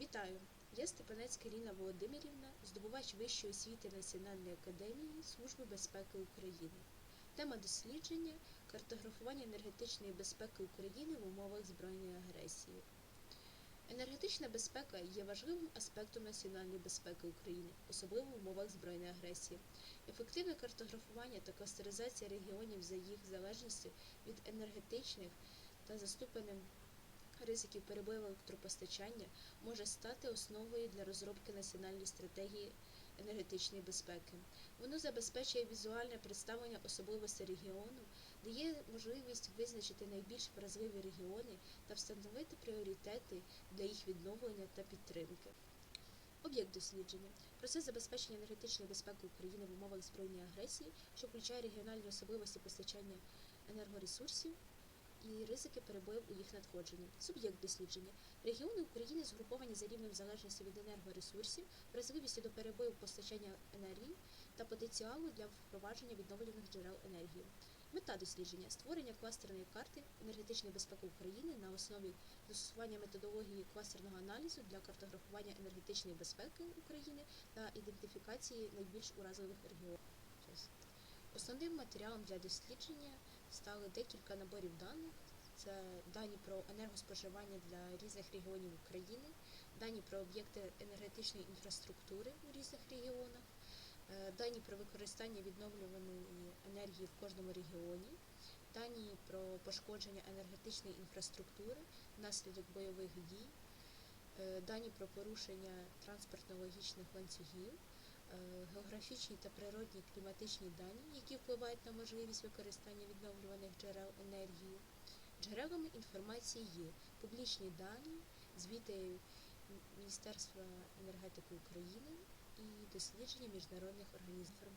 Вітаю! Я Степанецька Ріна Володимирівна, здобувач Вищої освіти Національної академії Служби безпеки України. Тема дослідження картографування енергетичної безпеки України в умовах збройної агресії. Енергетична безпека є важливим аспектом національної безпеки України, особливо в умовах збройної агресії. Ефективне картографування та кластеризація регіонів за їх залежністю від енергетичних та заступеним ризиків перебою електропостачання може стати основою для розробки національної стратегії енергетичної безпеки. Воно забезпечує візуальне представлення особливостей регіону, дає можливість визначити найбільш вразливі регіони та встановити пріоритети для їх відновлення та підтримки. Об'єкт дослідження процес забезпечення енергетичної безпеки України в умовах збройної агресії, що включає регіональні особливості постачання енергоресурсів і ризики перебоїв у їх надходженні. Суб'єкт дослідження. Регіони України згруповані за рівнем залежності від енергоресурсів, вразливістю до перебоїв постачання енергії та потенціалу для впровадження відновлюваних джерел енергії. Мета дослідження створення кластерної карти енергетичної безпеки України на основі застосування методології кластерного аналізу для картографування енергетичної безпеки України та ідентифікації найбільш уразливих регіонів. Основним матеріалом для дослідження стали декілька наборів даних. Це дані про енергоспоживання для різних регіонів України, дані про об'єкти енергетичної інфраструктури у різних регіонах, е, дані про використання відновлюваної енергії в кожному регіоні, дані про пошкодження енергетичної інфраструктури внаслідок бойових дій, е, дані про порушення транспортно-логічних ланцюгів, географічні та природні кліматичні дані, які впливають на можливість використання відновлюваних джерел енергії. Джерелами інформації є публічні дані, звіти Міністерства енергетики України і дослідження міжнародних організмів.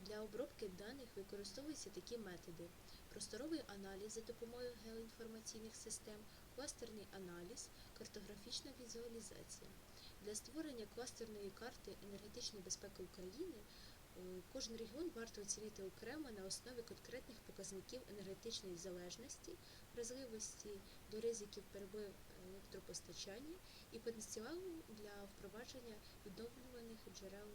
Для обробки даних використовуються такі методи: просторовий аналіз за допомогою геоінформаційних систем, кластерний аналіз, картографічна візуалізація. Для створення кластерної карти енергетичної безпеки України е, кожен регіон варто оцінити окремо на основі конкретних показників енергетичної залежності, вразливості до ризиків перебою електропостачання і потенціалу для впровадження відновлюваних джерел.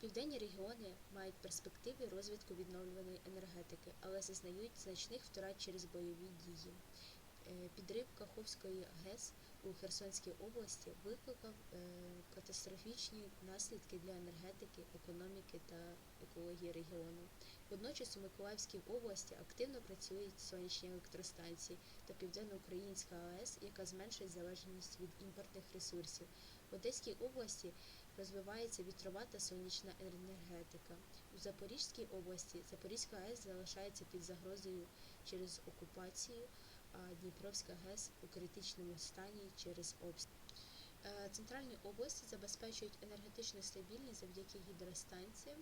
Південні регіони мають перспективи розвитку відновлюваної енергетики, але зазнають значних втрат через бойові дії. Е, Підрив Каховської ГЕС у Херсонській області викликав е, катастрофічні наслідки для енергетики, економіки та екології регіону. Водночас у Миколаївській області активно працюють сонячні електростанції та Південноукраїнська АЕС, яка зменшує залежність від імпортних ресурсів. В Одеській області розвивається вітрова та сонячна енергетика. У Запорізькій області Запорізька АЕС залишається під загрозою через окупацію, а Дніпровська ГЕС у критичному стані через обстріл. Е, Центральні області забезпечують енергетичну стабільність завдяки гідростанціям.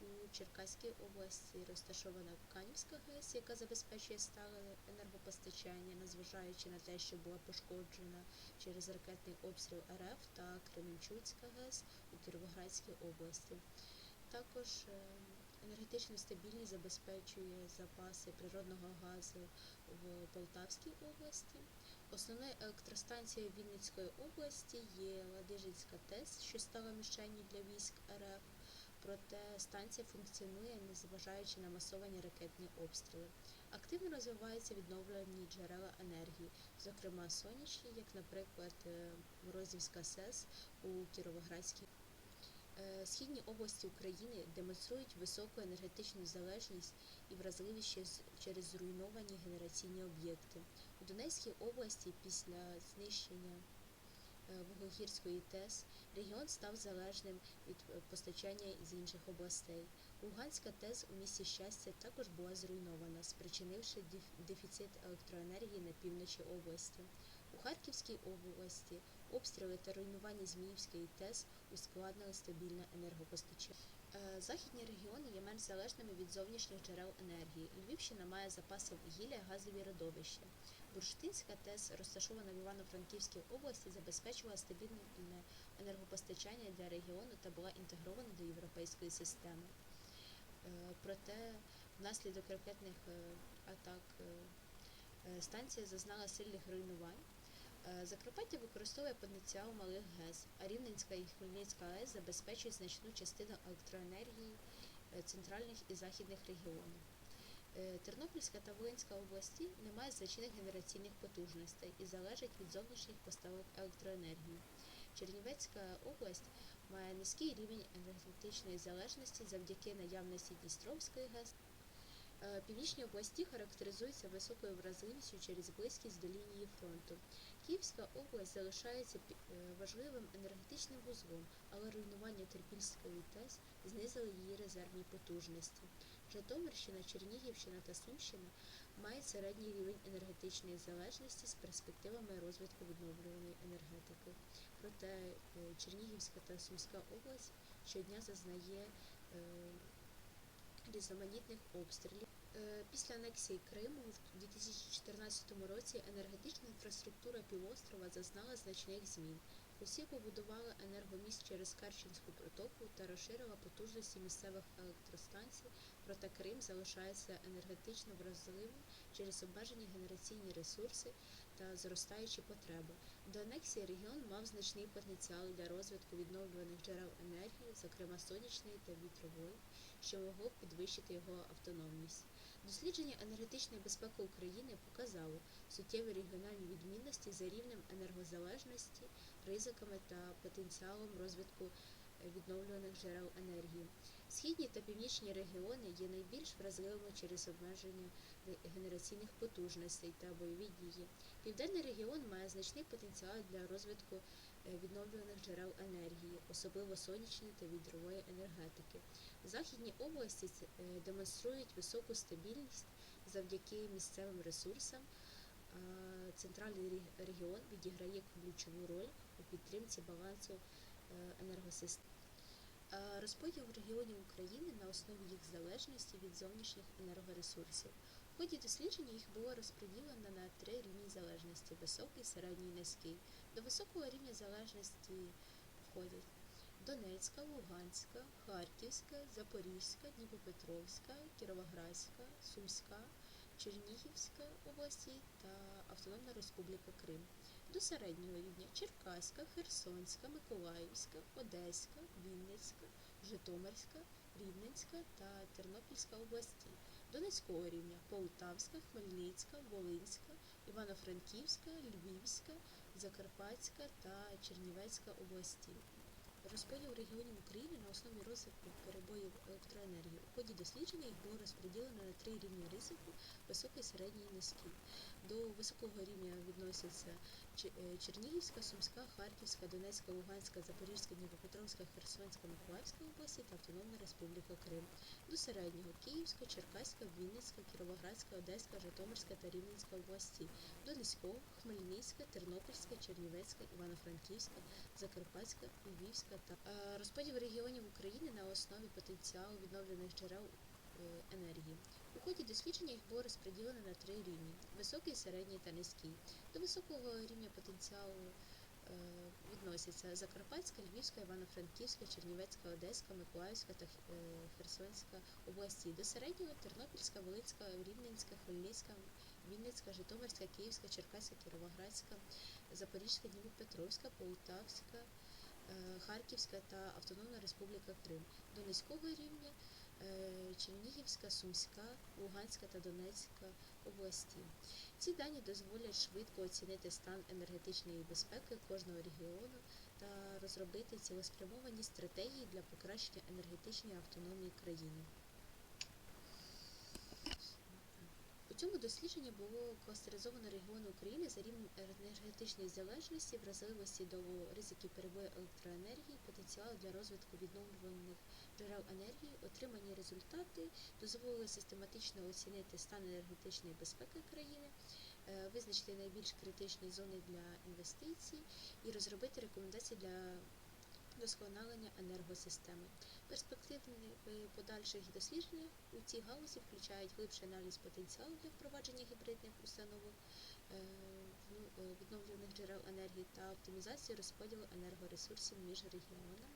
У Черкаській області розташована Канівська ГЕС, яка забезпечує стале енергопостачання, незважаючи на те, що була пошкоджена через ракетний обстріл РФ та Кременчуцька ГЕС у Кіровоградській області. Також е, енергетичну стабільність забезпечує запаси природного газу в Полтавській області. Основною електростанцією Вінницької області є Ладижинська ТЕС, що стала мішенню для військ РФ. Проте станція функціонує, незважаючи на масовані ракетні обстріли. Активно розвиваються відновлені джерела енергії, зокрема сонячні, як, наприклад, е, Морозівська СЕС у Кіровоградській. Е, Східні області України демонструють високу енергетичну залежність і вразливість через- зруйновані генераційні об'єкти. У Донецькій області після знищення е, ТЕС регіон став залежним від е, постачання з інших областей. Луганська ТЕС у місті щастя також була зруйнована, спричинивши дефіцит електроенергії на півночі області. У Харківській області обстріли та руйнування Зміївської ТЕС ускладнили стабільне енергопостачання. Е, Західні регіони є менш залежними від зовнішніх джерел енергії. Львівщина має запаси вугілля, газові родовища. Бурштинська ТЕС, розташована в Івано-Франківській області, забезпечувала стабільне енергопостачання для регіону та була інтегрована до європейської системи. Е, Проте внаслідок ракетних е, атак станція зазнала сильних руйнувань. Е, Закарпаття використовує потенціал малих ГЕС, а Рівненська і Хмельницька АЕС забезпечують значну частину електроенергії е, центральних і західних регіонів. Е, Тернопільська та Волинська області не мають значних генераційних потужностей і залежать від зовнішніх поставок електроенергії. Чернівецька область має низький рівень енергетичної залежності завдяки наявності Дністровської ГЕС. Е, Північні області характеризуються високою вразливістю через близькість до лінії фронту. Київська область залишається е, важливим енергетичним вузлом, але руйнування Терпільської ТЕС знизили її резервні потужності. Житомирщина, Чернігівщина та Сумщина мають середній рівень енергетичної залежності з перспективами розвитку відновлюваної енергетики. Проте е, Чернігівська та Сумська область щодня зазнає різноманітних обстрілів. Е, Після анексії Криму в 2014 році енергетична інфраструктура півострова зазнала значних змін. Росія побудувала енергоміст через Керченську протоку та розширила потужності місцевих електростанцій, проте Крим залишається енергетично вразливим через обмежені генераційні ресурси та зростаючі потреби. До анексії регіон мав значний потенціал для розвитку відновлюваних джерел енергії, зокрема сонячної та вітрової, що могло б підвищити його автономність. Дослідження енергетичної безпеки України показало суттєві регіональні відмінності за рівнем енергозалежності, ризиками та потенціалом розвитку відновлюваних джерел енергії. Східні та північні регіони є найбільш вразливими через обмеження генераційних потужностей та бойові дії. Південний регіон має значний потенціал для розвитку е, відновлюваних джерел енергії, особливо сонячної та вітрової енергетики. Західні області е, демонструють високу стабільність завдяки місцевим ресурсам. Центральний регіон відіграє ключову роль у підтримці балансу енергосистем. Е, Розподіл регіонів України на основі їх залежності від зовнішніх енергоресурсів. В ході дослідження їх було розподілено на три рівні залежності високий, середній низький. До високого рівня залежності входять Донецька, Луганська, Харківська, Запорізька, Дніпропетровська, Кіровоградська, Сумська, Чернігівська області та Автономна Республіка Крим. До середнього рівня Черкаська, Херсонська, Миколаївська, Одеська, Вінницька, Житомирська, Рівненська та Тернопільська області. До низького рівня Полтавська, Хмельницька, Волинська, Івано-Франківська, Львівська, Закарпатська та Чернівецька області. Розподіл регіонів України на основі розвитку перебоїв електроенергії. У ході дослідження їх було розподілено на три рівні ризику високий, середній і низький. До високого рівня відносяться е, Чернігівська, Сумська, Харківська, Донецька, Луганська, Запорізька, Дніпропетровська, Херсонська, Миколаївська області та Автономна Республіка Крим. До середнього Київська, Черкаська, Вінницька, Кіровоградська, Одеська, Житомирська та Рівненська області. До низького Хмельницька, Тернопільська, Чернівецька, Івано-Франківська, Закарпатська, Львівська Е, розподіл регіонів України на основі потенціалу відновлених джерел е, енергії. У ході дослідження їх було розподілено на три рівні: високий, середній та низький. До високого рівня потенціалу е, відносяться Закарпатська, Львівська, Івано-Франківська, Чернівецька, Одеська, Миколаївська та Херсонська області. До середнього Тернопільська, Волинська, Рівненська, Хмельницька, Вінницька, Житомирська, Київська, Черкаська, Кіровоградська, Запорізька, Дніпропетровська, Полтавська, Харківська та Автономна Республіка Крим. До низького рівня е, Чернігівська, Сумська, Луганська та Донецька області. Ці дані дозволять швидко оцінити стан енергетичної безпеки кожного регіону та розробити цілеспрямовані стратегії для покращення енергетичної автономії країни. У цьому дослідженні було кластеризовано регіони України за рівнем енергетичної залежності, вразливості до ризиків перебою електроенергії, потенціалу для розвитку відновлюваних джерел енергії. Отримані результати дозволили систематично оцінити стан енергетичної безпеки країни, е, визначити найбільш критичні зони для інвестицій і розробити рекомендації для досконалення енергосистеми. Перспективні подальших досліджень у цій галузі включають глибший аналіз потенціалу для впровадження гібридних установок е, е, відновлюваних джерел енергії та оптимізацію розподілу енергоресурсів між регіонами.